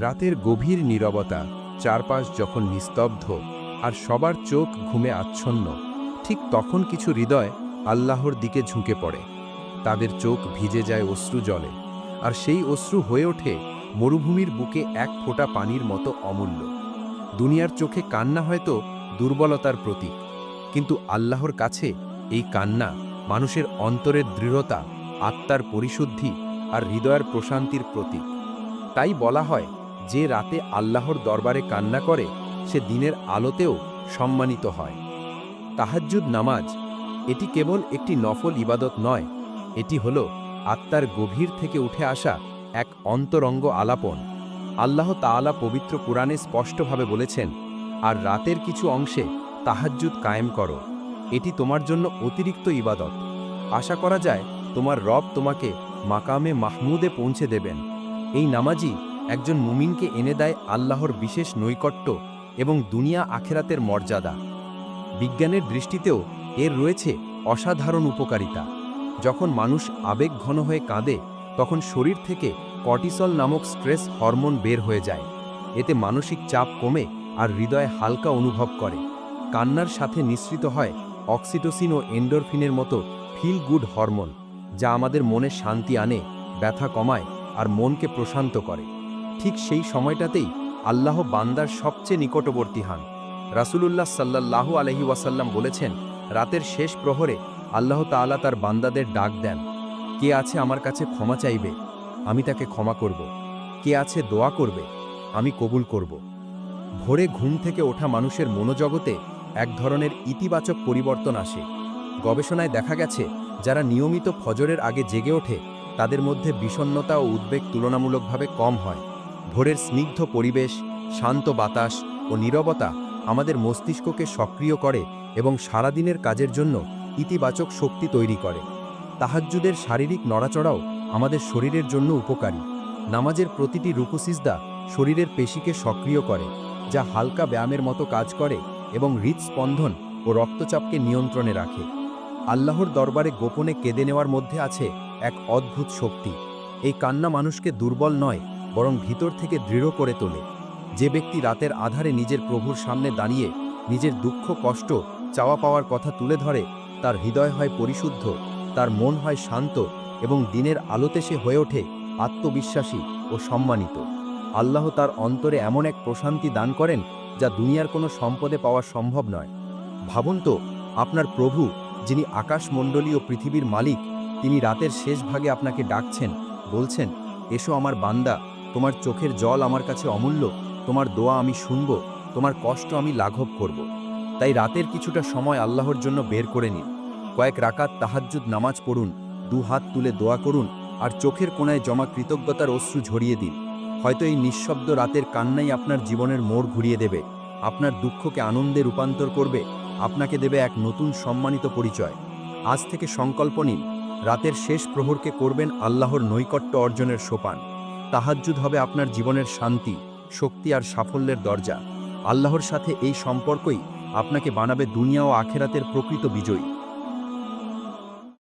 রাতের গভীর নীরবতা, চারপাশ যখন নিস্তব্ধ আর সবার চোখ ঘুমে আচ্ছন্ন, ঠিক তখন কিছু হৃদয় আল্লাহর দিকে ঝুঁকে পড়ে। তাদের চোখ ভিজে যায় অশ্রু জলে আর সেই অশ্রু হয়ে ওঠে মরুভূমির বুকে এক ফোঁটা পানির মতো অমূল্য। দুনিয়ার চোখে কান্না হয়তো দুর্বলতার প্রতীক, কিন্তু আল্লাহর কাছে এই কান্না মানুষের অন্তরের দৃঢ়তা, আত্মার পরিশুদ্ধি আর হৃদয়ের প্রশান্তির প্রতীক। তাই বলা হয় যে রাতে আল্লাহর দরবারে কান্না করে, সে দিনের আলোতেও সম্মানিত হয়। তাহাজ্জুদ নামাজ, এটি কেবল একটি নফল ইবাদত নয়, এটি হল আত্মার গভীর থেকে উঠে আসা এক অন্তরঙ্গ আলাপন। আল্লাহ তাআলা পবিত্র পুরাণে স্পষ্টভাবে বলেছেন, আর রাতের কিছু অংশে তাহাজ্জুদ কায়েম করো, এটি তোমার জন্য অতিরিক্ত ইবাদত। আশা করা যায়, তোমার রব তোমাকে মাকামে মাহমুদে পৌঁছে দেবেন। এই নামাজি একজন মুমিনকে এনে দেয় আল্লাহর বিশেষ নৈকট্য এবং দুনিয়া আখেরাতের মর্যাদা। বিজ্ঞানের দৃষ্টিতেও এর রয়েছে অসাধারণ উপকারিতা। যখন মানুষ আবেগ ঘন হয়ে কাঁদে, তখন শরীর থেকে কর্টিসল নামক স্ট্রেস হরমোন বের হয়ে যায়। এতে মানসিক চাপ কমে আর হৃদয়ে হালকা অনুভব করে। কান্নার সাথে নিঃসৃত হয় অক্সিটোসিন ও এন্ডোরফিনের মতো ফিল গুড হরমোন, যা আমাদের মনে শান্তি আনে, ব্যথা কমায় আর মনকে প্রশান্ত করে। ঠিক সেই সময়টাতেই আল্লাহ বান্দার সবচেয়ে নিকটবর্তী হন। রাসূলুল্লাহ সাল্লাল্লাহু আলহি ওয়াসাল্লাম বলেছেন, রাতের শেষ প্রহরে আল্লাহ তাআলা তার বান্দাদের ডাক দেন। কে আছে আমার কাছে ক্ষমা চাইবে? আমি তাকে ক্ষমা করব। কে আছে দোয়া করবে? আমি কবুল করব। ভোরে ঘুম থেকে ওঠা মানুষের মনোজগতে এক ধরনের ইতিবাচক পরিবর্তন আসে। গবেষণায় দেখা গেছে, যারা নিয়মিত ফজরের আগে জেগে ওঠে, তাদের মধ্যে বিষণ্ণতা ও উদ্বেগ তুলনামূলকভাবে কম হয়। ভোরের স্নিগ্ধ পরিবেশ, শান্ত বাতাস ও নীরবতা আমাদের মস্তিষ্ককে সক্রিয় করে এবং সারাদিনের কাজের জন্য ইতিবাচক শক্তি তৈরি করে। তাহাজ্জুদের শারীরিক নড়াচড়াও আমাদের শরীরের জন্য উপকারী। নামাজের প্রতিটি রুকুসিজদা শরীরের পেশিকে সক্রিয় করে, যা হালকা ব্যায়ামের মতো কাজ করে এবং হৃদস্পন্দন ও রক্তচাপকে নিয়ন্ত্রণে রাখে। আল্লাহর দরবারে গোপনে কেঁদে নেওয়ার মধ্যে আছে এক অদ্ভুত শক্তি। এই কান্না মানুষকে দুর্বল নয় বরং ভিতর থেকে দৃঢ় করে তোলে। যে ব্যক্তি রাতের আধারে নিজের প্রভুর সামনে দাঁড়িয়ে নিজের দুঃখ, কষ্ট, চাওয়া পাওয়ার কথা তুলে ধরে, তার হৃদয় হয় পরিশুদ্ধ, তার মন হয় শান্ত এবং দিনের আলোতে সে হয়ে ওঠে আত্মবিশ্বাসী ও সম্মানিত। আল্লাহ তার অন্তরে এমন এক প্রশান্তি দান করেন যা দুনিয়ার কোনো সম্পদে পাওয়া সম্ভব নয়। ভাবুন তো, আপনার প্রভু, যিনি আকাশমণ্ডলী ও পৃথিবীর মালিক, তিনি রাতের শেষ ভাগে আপনাকে ডাকছেন, বলছেন, এসো আমার বান্দা তোমার চোখের জল আমার কাছে অমূল্য, তোমার দোয়া আমি শুনব, তোমার কষ্ট আমি লাঘব করব। তাই রাতের কিছুটা সময় আল্লাহর জন্য বের করে নিন। কয়েক রাকাত তাহাজ্জুদ নামাজ পড়ুন, দু হাত তুলে দোয়া করুন, আর চোখের কোণায় জমা কৃতজ্ঞতার অশ্রু ঝরিয়ে দিন। হয়তো এই নিঃশব্দ রাতের কান্নাই আপনার জীবনের মোড় ঘুরিয়ে দেবে, আপনার দুঃখকে আনন্দে রূপান্তর করবে, আপনাকে দেবে এক নতুন সম্মানিত পরিচয়। আজ থেকে সংকল্প নিন, রাতের শেষ প্রহরকে করবেন আল্লাহর নৈকট্য অর্জনের সোপান। তাহাজ্জুদ হবে আপনার জীবনের শান্তি, শক্তি আর সাফল্যের দরজা। আল্লাহর সাথে এই সম্পর্কই আপনাকে বানাবে দুনিয়া ও আখেরাতের প্রকৃত বিজয়ী।